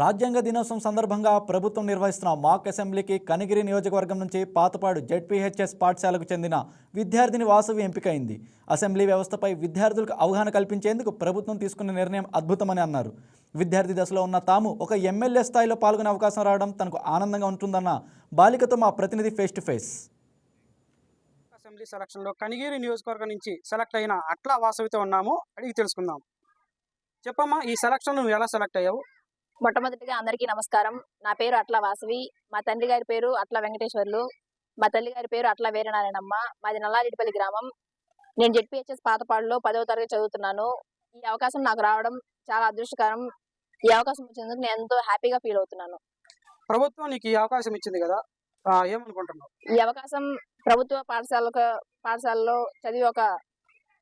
రాజ్యాంగ దినోత్సవం సందర్భంగా ప్రభుత్వం నిర్వహిస్తున్న మాక్ అసెంబ్లీకి కనిగిరి నియోజకవర్గం నుంచి పాతపాడు జెడ్పీహెచ్ఎస్ పాఠశాలకు చెందిన విద్యార్థిని వాసవి ఎంపికైంది. అసెంబ్లీ వ్యవస్థపై విద్యార్థులకు అవగాహన కల్పించేందుకు ప్రభుత్వం తీసుకున్న నిర్ణయం అద్భుతమని అన్నారు. విద్యార్థి దశలో ఉన్న తాము ఒక ఎమ్మెల్యే స్థాయిలో పాల్గొనే అవకాశం రావడం తనకు ఆనందంగా ఉంటుందన్న బాలికతో మా ప్రతినిధి ఫేస్ టు ఫేస్. అసెంబ్లీ సెలక్షన్లో కనిగిరి నియోజకవర్గం నుంచి సెలెక్ట్ అయిన అట్లా వాసవితో ఉన్నాము. అడిగి తెలుసుకుందాం. చెప్పమ్మా ఈ సెలక్షన్ నువ్వు ఎలా సెలెక్ట్ అయ్యావు? మొట్టమొదటిగా అందరికీ నమస్కారం. నా పేరు అట్ల వాసవి. మా తండ్రి గారి పేరు అట్ల వెంకటేశ్వర్లు. మా తల్లి గారి పేరు అట్ల వీరనారాయణమ్మ. మాది నల్లారెడ్డిపల్లి గ్రామం. నేను జెడ్పీహెచ్ఎస్ పాతపాడులో పదవ తరగతి చదువుతున్నాను. ఈ అవకాశం నాకు రావడం చాలా అదృష్టకరం. ఈ అవకాశం వచ్చినందుకు నేను ఎంతో హ్యాపీగా ఫీల్ అవుతున్నాను. ప్రభుత్వం నీకు ఈ అవకాశం ఇచ్చింది కదా? ఏమనుకుంటున్నావు? ఈ అవకాశం ప్రభుత్వ పాఠశాలకు పాఠశాలలో చదివి ఒక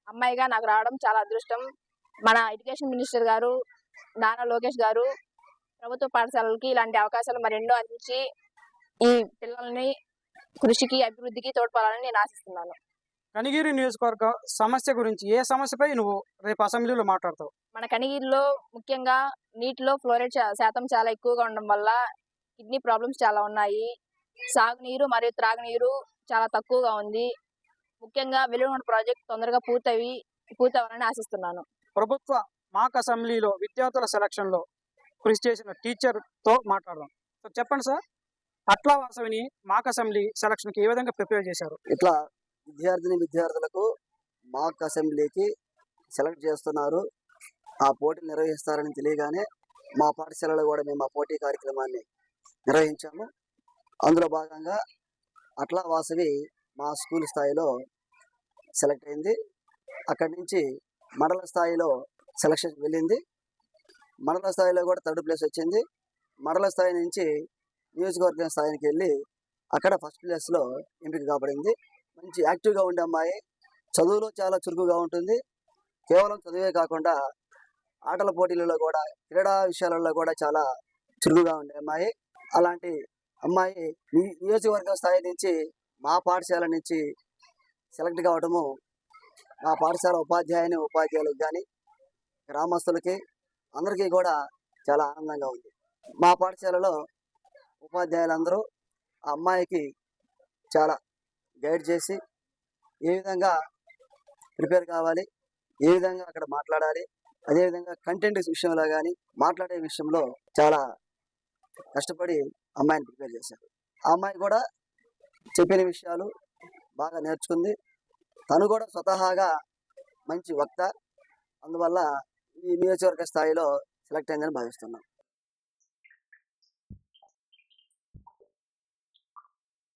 అమ్మాయిగా నాకు రావడం చాలా అదృష్టం. మన ఎడ్యుకేషన్ మినిస్టర్ గారు నారా లోకేష్ గారు ప్రభుత్వ పాఠశాలలకి ఇలాంటి అవకాశాలు మరెన్నో అందించి ఈ పిల్లల్ని కృషికి అభివృద్ధికి తోడ్పడాలని నేను ఆశిస్తున్నాను. కనిగిరి నియోజకవర్గ సమస్య గురించి ఏ సమస్యపై నువ్వు రేపు అసెంబ్లీలో మాట్లాడతావు? మన కనిగిరిలో ముఖ్యంగా నీటిలో ఫ్లోరైడ్ శాతం చాలా ఎక్కువగా ఉండడం వల్ల కిడ్నీ ప్రాబ్లమ్స్ చాలా ఉన్నాయి. సాగునీరు మరియు త్రాగునీరు చాలా తక్కువగా ఉంది. ముఖ్యంగా వెలుగుండ ప్రాజెక్ట్ తొందరగా పూర్తవి పూర్తవ్వాలని ఆశిస్తున్నాను. ప్రభుత్వ మాక్ అసెంబ్లీలో విద్యార్థుల సెలక్షన్లో కృషి చేసిన టీచర్తో మాట్లాడదాం. సో చెప్పండి సార్. అట్లా వాసవిని మాక్ అసెంబ్లీ సెలక్షన్కి ఏ విధంగా ప్రిపేర్ చేశారు? ఇట్లా విద్యార్థిని విద్యార్థులకు మాక్ అసెంబ్లీకి సెలెక్ట్ చేస్తున్నారు. ఆ పోటీ నిర్వహిస్తారని తెలియగానే మా పాఠశాలలో కూడా మేము ఆ పోటీ కార్యక్రమాన్ని నిర్వహించాము. అందులో భాగంగా అట్లా వాసవి మా స్కూల్ స్థాయిలో సెలెక్ట్ అయింది. అక్కడి నుంచి మండల స్థాయిలో సెలక్షన్ వెళ్ళింది. మండల స్థాయిలో కూడా థర్డ్ ప్లేస్ వచ్చింది. మండల స్థాయి నుంచి నియోజకవర్గం స్థాయికి వెళ్ళి అక్కడ ఫస్ట్ ప్లేస్లో ఎంపిక కాబడింది. మంచి యాక్టివ్గా ఉండే అమ్మాయి. చదువులో చాలా చురుకుగా ఉంటుంది. కేవలం చదువే కాకుండా ఆటల పోటీలలో కూడా క్రీడా విషయాలలో కూడా చాలా చురుకుగా ఉండే అమ్మాయి. అలాంటి అమ్మాయి నియోజకవర్గం స్థాయి నుంచి మా పాఠశాల నుంచి సెలెక్ట్ కావటము మా పాఠశాల ఉపాధ్యాయుని ఉపాధ్యాయులకు కానీ గ్రామస్తులకి అందరికీ కూడా చాలా ఆనందంగా ఉంది. మా పాఠశాలలో ఉపాధ్యాయులందరూ ఆ అమ్మాయికి చాలా గైడ్ చేసి ఏ విధంగా ప్రిపేర్ కావాలి ఏ విధంగా అక్కడ మాట్లాడాలి అదేవిధంగా కంటెంట్ విషయంలో కానీ మాట్లాడే విషయంలో చాలా కష్టపడి అమ్మాయిని ప్రిపేర్ చేశారు. ఆ అమ్మాయి కూడా చెప్పిన విషయాలు బాగా నేర్చుకుంది. తను కూడా స్వతహాగా మంచి వక్త. అందువల్ల ఈ నియోజకవర్గ స్థాయిలో సెలెక్ట్ అయిందని భావిస్తున్నాం.